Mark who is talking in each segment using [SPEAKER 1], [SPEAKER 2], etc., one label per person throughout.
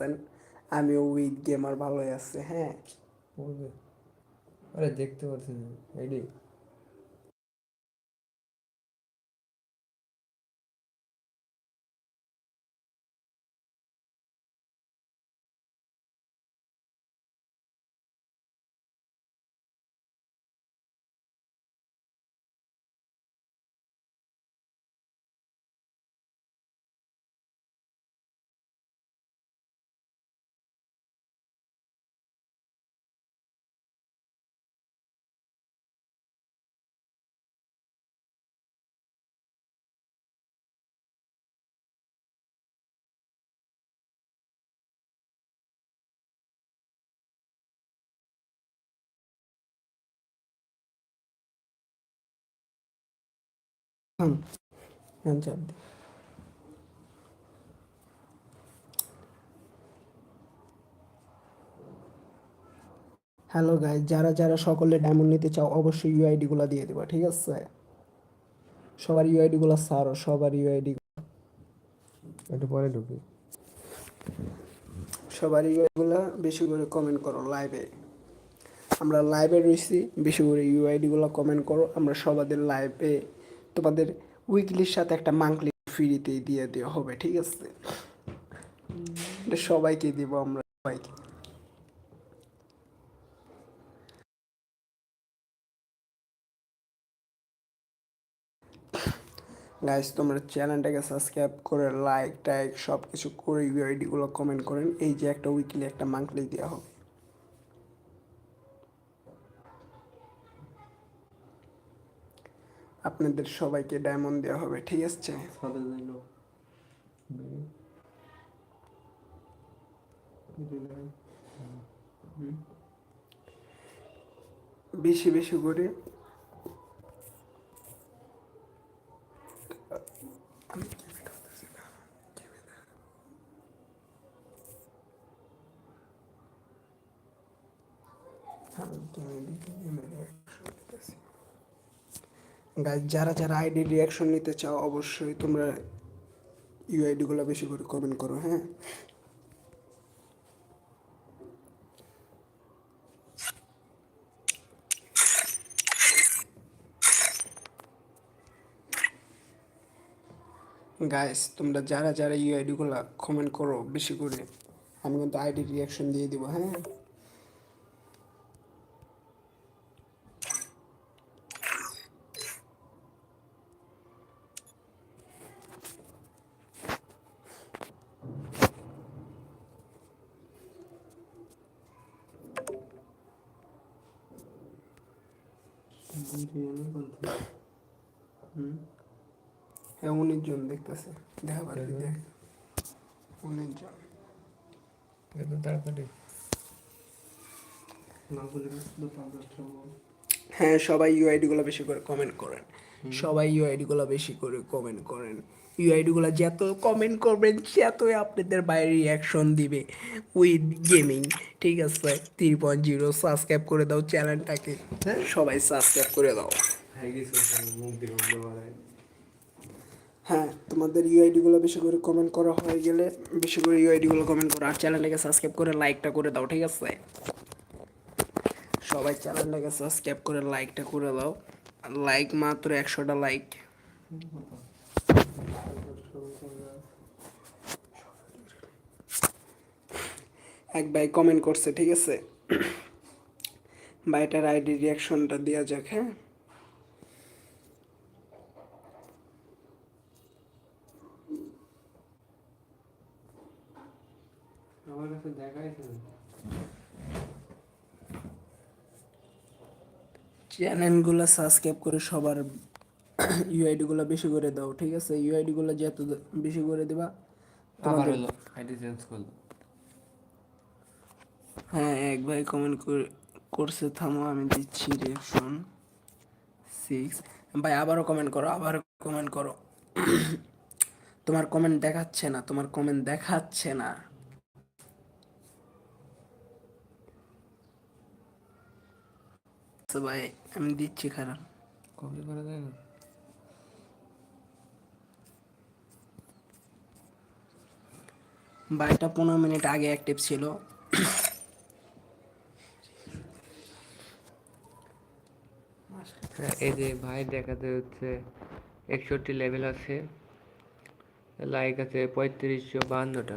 [SPEAKER 1] আছেন আমিও with gamer ভালোই আছে হ্যাঁ।
[SPEAKER 2] আরে দেখতে পাচ্ছি না আইডি
[SPEAKER 1] হ্যাঁ হ্যালো গাইজ যারা যারা সকলে ডায়মন্ড নিতে চাও অবশ্যই ইউআইডি গুলো দিয়ে দেবা ঠিক আছে? সবার ইউআইডি গুলো সারো সবার ইউআইডি
[SPEAKER 2] একটু পরে ঢুকি।
[SPEAKER 1] সবার ইউআইডি গুলো বেশি করে কমেন্ট করো লাইভে আমরা লাইভে রয়েছি বেশি করে ইউআইডি গুলো কমেন্ট করো আমরা সবাদের লাইভে তোমাদের উইকলির সাথে একটা মান্থলি ফ্রিতে দিয়ে দেওয়া হবে, ঠিক আছে? সবাইকে দিব আমরা সবাইকে। গাইস তোমরা চ্যানেলটাকে সাবস্ক্রাইব করে লাইক টাইক সব কিছু করে ইউআইডিগুলো কমেন্ট করেন। এই যে একটা উইকলি একটা মান্থলি দেওয়া হবে। আপনাদের সবাইকে ডায়মন্ড দেওয়া হবে ঠিক আছে? বেশি বেশি করে গাইজ যারা যারা আইডি রিয়াকশন নিতে চাও, অবশ্যই তোমরা ইউআইডি গুলো বেশি করে কমেন্ট করো হ্যাঁ? গাইস তোমরা যারা যারা ইউআইডি গুলো কমেন্ট করো, বেশি করে আমি কিন্তু আইডি রিয়াকশন দিয়ে দিব হ্যাঁ? হ্যাঁ উনিশ জন দেখতেছে। দেখা পাচ্ছি দেখ। উনিশ জন।
[SPEAKER 2] তাড়াতাড়ি।
[SPEAKER 1] হ্যাঁ সবাই ইউআইডি গুলো বেশি করে কমেন্ট করেন। সবাই ইউআইডি গুলো বেশি করে কমেন্ট করেন। ইউআইডি গুলো যত কমেন্ট করবেন ততই আপনাদের বাইরে রিয়াকশন দিবে। উইথ গেমিং ঠিক আছে? থ্রি পয়েন্ট জিরো সাবস্ক্রাইব করে দাও চ্যানেলটাকে হ্যাঁ সবাই সাবস্ক্রাইব করে দাও। হ্যাঁ তোমাদের ইউআইডি গুলো বেশি করে কমেন্ট করা হয়ে গেলে বেশি করে ইউআইডি গুলো কমেন্ট করো আর চ্যানেলটাকে সাবস্ক্রাইব করে লাইকটা করে দাও ঠিক আছে? সবাই চ্যানেলটাকে সাবস্ক্রাইব করে লাইকটা করে দাও। লাইক মাত্র একশোটা লাইক এক ভাই কমেন্ট করছে ঠিক আছে? ভাইটার আইডি রিয়াকশনটা দেওয়া যাক হ্যাঁ?
[SPEAKER 2] আমার কাছে দেখাইছে না।
[SPEAKER 1] চ্যানেলগুলো সাবস্ক্রাইব করে সবার ইউআইডি গুলো বেশি করে দাও ঠিক আছে? ইউআইডি গুলো যত বেশি করে দিবা
[SPEAKER 2] আবার হলো আইডি চেঞ্জ করল।
[SPEAKER 1] হ্যাঁ এক ভাই কমেন্ট করে করছে থামো আমি দিচ্ছি রিয়াকশন সিক্স ভাই আবারও কমেন্ট করো আবারও কমেন্ট করো। তোমার কমেন্ট দেখাচ্ছে না তোমার কমেন্ট দেখাচ্ছে না। আচ্ছা ভাই আমি দিচ্ছি খারাপ।
[SPEAKER 2] কপি করা যায় না?
[SPEAKER 1] বাইটা পনেরো মিনিট আগে অ্যাক্টিভ ছিল।
[SPEAKER 3] হ্যাঁ, এই যে ভাই দেখাতে হচ্ছে একষট্টি লেভেল আছে। লাইক আছে পঁয়ত্রিশশো বাহান্নটা।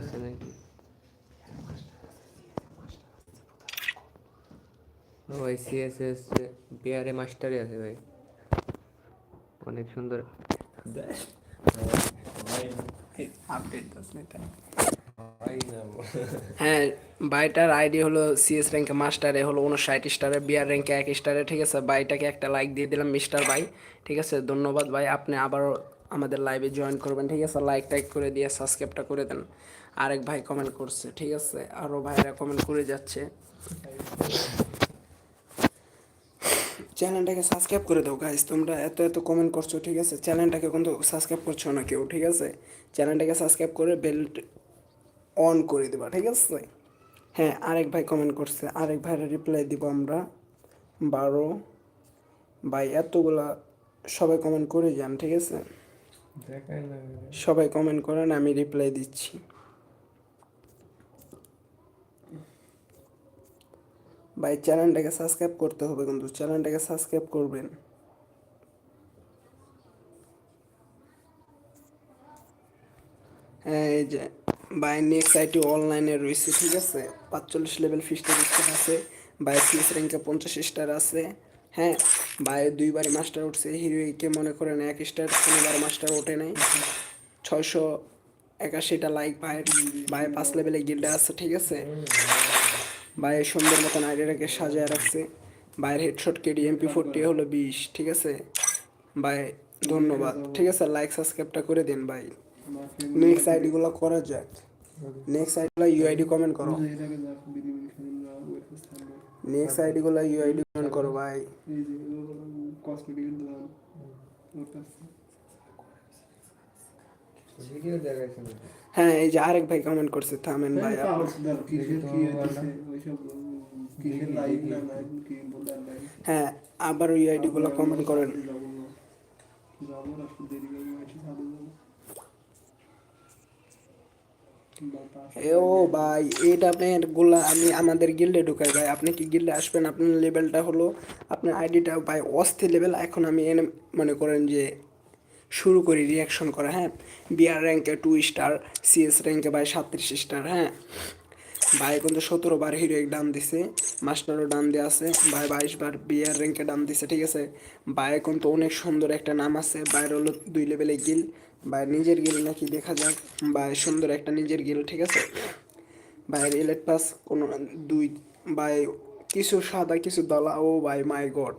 [SPEAKER 3] আছে নাকি? ভাই সিএসএস বিআরএ মাস্টারই আছে ভাই। অনেক সুন্দর।
[SPEAKER 1] আপডেট হ্যাঁ বাইটার আইডি হলো সিএস র্যাঙ্কে মাস্টারে হলো উনষাট স্টারে বিআর র্যাঙ্কে এক স্টারে ঠিক আছে? বাইটাকে একটা লাইক দিয়ে দিলাম মিস্টার ভাই ঠিক আছে? ধন্যবাদ ভাই আপনি আবারও আমাদের লাইভে জয়েন করবেন ঠিক আছে? লাইক টাইক করে দিয়ে সাবস্ক্রাইবটা করে দেন। আরেক ভাই কমেন্ট করছে ঠিক আছে? আরও ভাইরা কমেন্ট করে যাচ্ছে। চ্যানেলটাকে সাবস্ক্রাইব করে দাও গাইজ তোমরা এত এত কমেন্ট করছ ঠিক আছে? চ্যানেলটাকে কিন্তু সাবস্ক্রাইব করছ না কেউ ঠিক আছে? চ্যানেলটাকে সাবস্ক্রাইব করে বেল অন করে দেবা ঠিক আছে? হ্যাঁ আরেক ভাই কমেন্ট করছে। আরেক ভাইয়ের রিপ্লাই দিব আমরা। বারো। ভাই এতগুলা সবাই কমেন্ট করে যান ঠিক আছে? সবাই কমেন্ট করেন আমি রিপ্লাই দিচ্ছি। ভাই, চ্যানেলটাকে সাবস্ক্রাইব করতে হবে কিন্তু, চ্যানেলটাকে সাবস্ক্রাইব করবেন। হ্যাঁ এই যে বাই নেক্সট আইটি অনলাইনে রয়েছে, ঠিক আছে? পাঁচচল্লিশ লেভেল ফিস্টার স্টার আছে বাই সিএস র্যাঙ্কে পঞ্চাশ স্টার আছে। হ্যাঁ বাই দুইবারই মাস্টার উঠছে। হিরোইকে মনে করেন এক স্টার কোনোবার মাস্টার ওঠে নাই। ছয়শো একাশিটা লাইক ভাইয়ের, ভাই, পাঁচ লেভেলে গিল্ডে আছে, ঠিক আছে? ভাইয়ের সুন্দর মতন আইডিয়াটাকে সাজায় রাখছে ভাইয়ের হেডশট কেডি এমপি ফোরটি হলো বিশ ঠিক আছে ভাই ধন্যবাদ ঠিক আছে লাইক সাবস্ক্রাইবটা করে দিন ভাই নেক্সট আইডিগুলো করা যাক নেক্সট আইডিগুলো ইউআইডি কমেন্ট করো নেক্সট আইডিগুলো ইউআইডি কমেন্ট করো ভাই
[SPEAKER 2] ভিডিও দেখাইছে
[SPEAKER 1] হ্যাঁ এই যে আরেক ভাই কমেন্ট করছে থামেন ভাই হ্যাঁ আবার ইউআইডি গুলো কমেন্ট করেন। এ ও ভাই এটা আপনারগুলা আমি আমাদের গিল্ডে ঢুকাই ভাই। আপনি কি গিল্ডে আসবেন? আপনার লেভেলটা হলো আপনার আইডিটা ভাই অস্থির লেভেল এখন আমি এনে মনে করেন যে শুরু করি রিয়াকশন করা হ্যাঁ? বিআর র্যাঙ্কে টু স্টার সিএস র্যাঙ্কে ভাই সাতত্রিশ স্টার হ্যাঁ? ভাই কিন্তু সতেরো বার হিরো এক ডান দিছে, মাস্টারও ডান দিয়ে আছে, ভাই বাইশ বার বিআর র্যাঙ্কে ডান দিছে, ঠিক আছে? ভাই কিন্তু অনেক সুন্দর একটা নাম আছে বাইরে হলো দুই লেভেলে গিল, ভাই নিজের গিল নাকি দেখা যাক, ভাই সুন্দর একটা নিজের গিল, ঠিক আছে? ভাইয়ের ইলেট পাস কোনো দুই, ভাই কিছু সাদা, কিছু দলা, ও ভাই মাই গড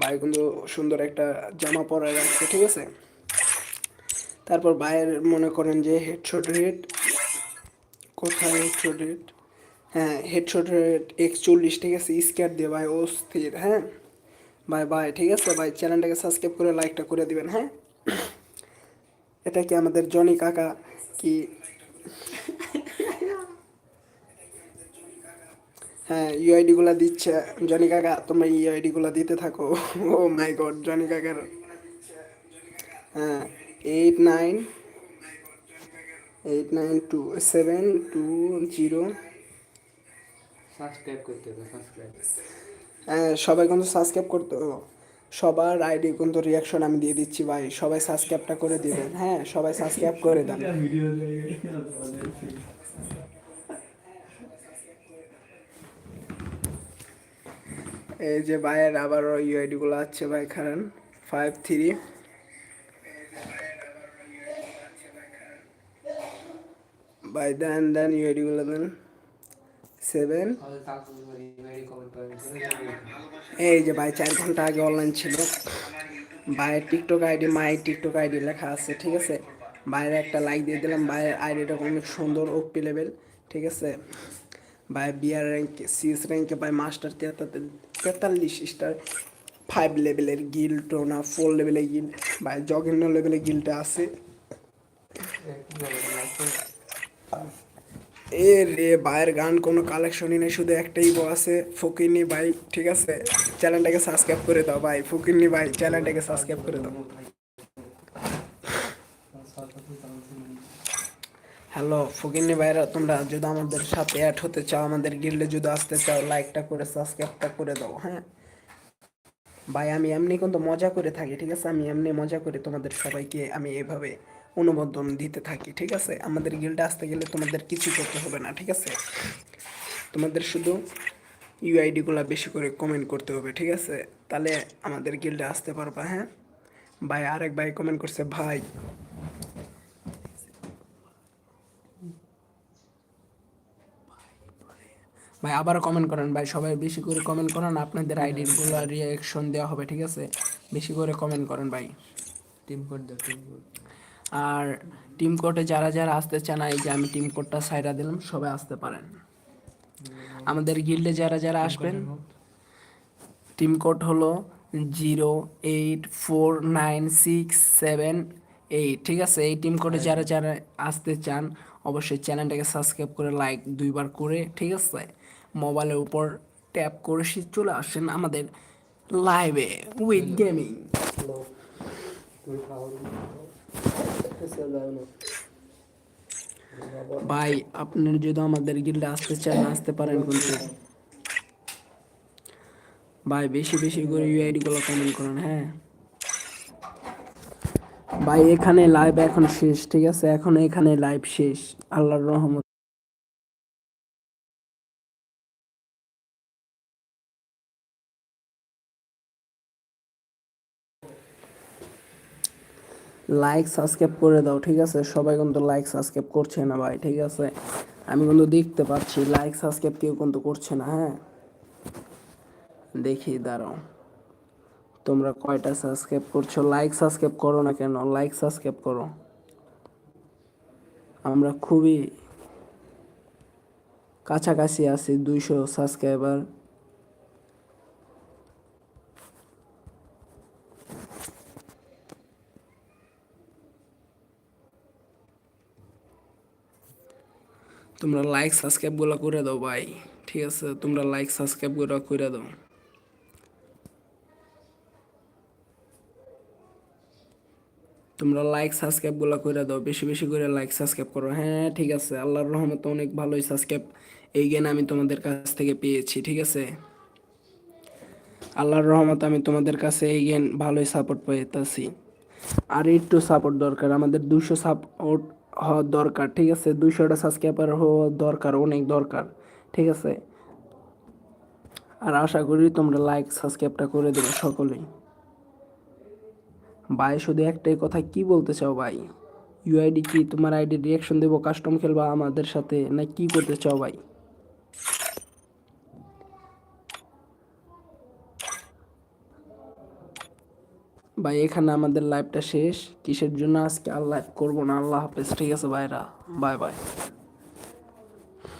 [SPEAKER 1] ভাই কিন্তু সুন্দর একটা জামা পরে রাখছে, ঠিক আছে? তারপর ভাইয়ের মনে করেন যে হেডশট রেট কোথায় হেডশট রেট হ্যাঁ হেডশট রেট একচল্লিশ ঠিক আছে স্কেয়ার দিয়ে ভাই অস্থির হ্যাঁ? ভাই ভাই, ঠিক আছে? ভাই চ্যানেলটাকে সাবস্ক্রাইব করে লাইকটা করে দিবেন হ্যাঁ? এটা কি আমাদের জনি কাকা কি? হ্যাঁ ইউআইডি গুলা দিচ্ছে, জনি কাকা, তোমরা ইউআইডি গুলা দিতে থাকো। ও মাই গড জনি কাকার। হ্যাঁ। Eight nine eight nine two seven two zero
[SPEAKER 3] subscribe করতে হবে সাবস্ক্রাইব
[SPEAKER 1] হ্যাঁ সবাই কিন্তু সাবস্ক্রাইব করতে। সবার আইডি কিন্তু রিয়াকশন আমি দিয়ে দিচ্ছি ভাই সবাই সাবস্ক্রাইবটা করে দিবেন। হ্যাঁ সবাই সাবস্ক্রাইব করে দেন। এই যে ভাইয়ের আবার ইউআইডি গুলো আছে ভাই খারান। ফাইভ থ্রি ভাই দেন দেন ইউআইডি গুলো দেন সেভেন এই যে ভাই চার ঘণ্টা আগে অনলাইন ছিল। ভাইয়ের TikTok ID my TikTok ID লেখা আছে, ঠিক আছে? বাইরে একটা লাইক দিয়ে দিলাম, ভাইয়ের আইডিটা অনেক সুন্দর ওপি লেভেল ঠিক আছে? ভাই বিআর র্যাঙ্কে সিএস র্যাঙ্কে ভাই মাস্টার তেতাল্লিশ স্টার ফাইভ লেভেলের গিল টোনা ফোর লেভেলের গিল ভাই জঘন্য লেভেলের গিলটা আছে। এ রে ভাইয়ের গান কোনো কালেকশনই নেই, শুধু একটাই বউ আছে ফকিরনি ভাই, ঠিক আছে? চ্যানেলটাকে সাবস্ক্রাইব করে দাও ভাই ফকিরনি ভাই চ্যানেলটাকে সাবস্ক্রাইব করে দাও। হ্যালো ফকিনি ভাইরা তোমরা যদি আমাদের সাথে অ্যাড হতে চাও, আমাদের গিল্ডে যদি আসতে চাও লাইকটা করে সাবস্ক্রাইবটা করে দাও হ্যাঁ? ভাই, আমি এমনি কিন্তু মজা করে থাকি, ঠিক আছে? আমি এমনি মজা করে তোমাদের সবাইকে, আমি এভাবে অনুমোদন দিতে থাকি, ঠিক আছে? আমাদের গিল্ডে আসতে গেলে তোমাদের কিছু করতে হবে না, ঠিক আছে? তোমাদের শুধু ইউআইডিগুলো বেশি করে কমেন্ট করতে হবে, ঠিক আছে? তাহলে আমাদের গিল্ডে আসতে পারবা হ্যাঁ? ভাই, আরেক ভাই কমেন্ট করছে, ভাই ভাই আবার কমেন্ট করেন, ভাই, সবাই বেশি করে কমেন্ট করেন, আপনাদের আইডিগুলো রিয়াকশন দেওয়া হবে, ঠিক আছে? বেশি করে কমেন্ট করেন, ভাই।
[SPEAKER 2] টিম কোড দাও টিম কোড
[SPEAKER 1] আর টিম কোর্টে যারা যারা আসতে চান এই যে আমি টিম কোর্টটা সাইডা দিলাম সবাই আসতে পারেন। আমাদের গিল্ডে যারা যারা আসবেন টিম কোড হলো zero eight four nine six seven eight ঠিক আছে? এই টিম কোডে যারা যারা আসতে চান অবশ্যই চ্যানেলটাকে সাবস্ক্রাইব করে লাইক দুইবার করে ঠিক আছে? মোবাইলের উপর ট্যাপ করে সে চলে আসেন আমাদের লাইভে উইথ গেমিং ভাই আপনার যদি আমাদের গিল্ডে আসতে চান, আসতে পারেন কিন্তু। ভাই, বেশি বেশি করে ইউআইডি গুলো কমেন্ট করেন হ্যাঁ। ভাই, এখানে লাইভ এখন শেষ, ঠিক আছে? এখন এখানে লাইভ শেষ। আল্লাহর রহমত লাইক সাবস্ক্রাইব করে দাও, ঠিক আছে? সবাই কিন্তু লাইক সাবস্ক্রাইব করছে না ভাই, ঠিক আছে? আমি কিন্তু দেখতে পাচ্ছি লাইক সাবস্ক্রাইব কেউ কিন্তু করছে না হ্যাঁ? দেখি, দাঁড়াও। তোমরা কয়টা সাবস্ক্রাইব করছ? লাইক সাবস্ক্রাইব করো না কেন? লাইক সাবস্ক্রাইব করো। আমরা খুবই কাছাকাছি আছি, দুইশো সাবস্ক্রাইবার তোমরা লাইক সাবস্ক্রাইবগুলো করে দাও ভাই। ঠিক আছে? তোমরা লাইক সাবস্ক্রাইবগুলো করে দাও। তোমরা লাইক সাবস্ক্রাইবগুলো করে দাও। বেশি বেশি করে লাইক সাবস্ক্রাইব করো। হ্যাঁ ঠিক আছে। আল্লাহর রহমতে অনেক ভালোই সাবস্ক্রাইব এই জ্ঞান আমি তোমাদের কাছ থেকে পেয়েছি, ঠিক আছে? আল্লাহর রহমতে আমি তোমাদের কাছে এই জ্ঞান ভালোই সাপোর্ট পেয়েছি। আর একটু সাপোর্ট দরকার। আমাদের দুশো সাপোর্ট হওয়ার দরকার, ঠিক আছে? দুইশোটা সাবস্ক্রাইবার হওয়া দরকার, অনেক দরকার, ঠিক আছে? আর আশা করি তোমরা লাইক সাবস্ক্রাইবটা করে দেবে সকলেই। ভাই, শুধু একটাই কথা, কি বলতে চাও ভাই? ইউআইডি কি তোমার আইডি রিয়াকশন দেবো কাস্টম খেলবা আমাদের সাথে, না কি করতে চাও ভাই? ভাই, এখানে আমাদের লাইভটা শেষ। কিসের জন্য আজকে আর লাইভ করব না? আল্লাহ হাফেজ। ঠিক আছে ভাইরা বাই বাই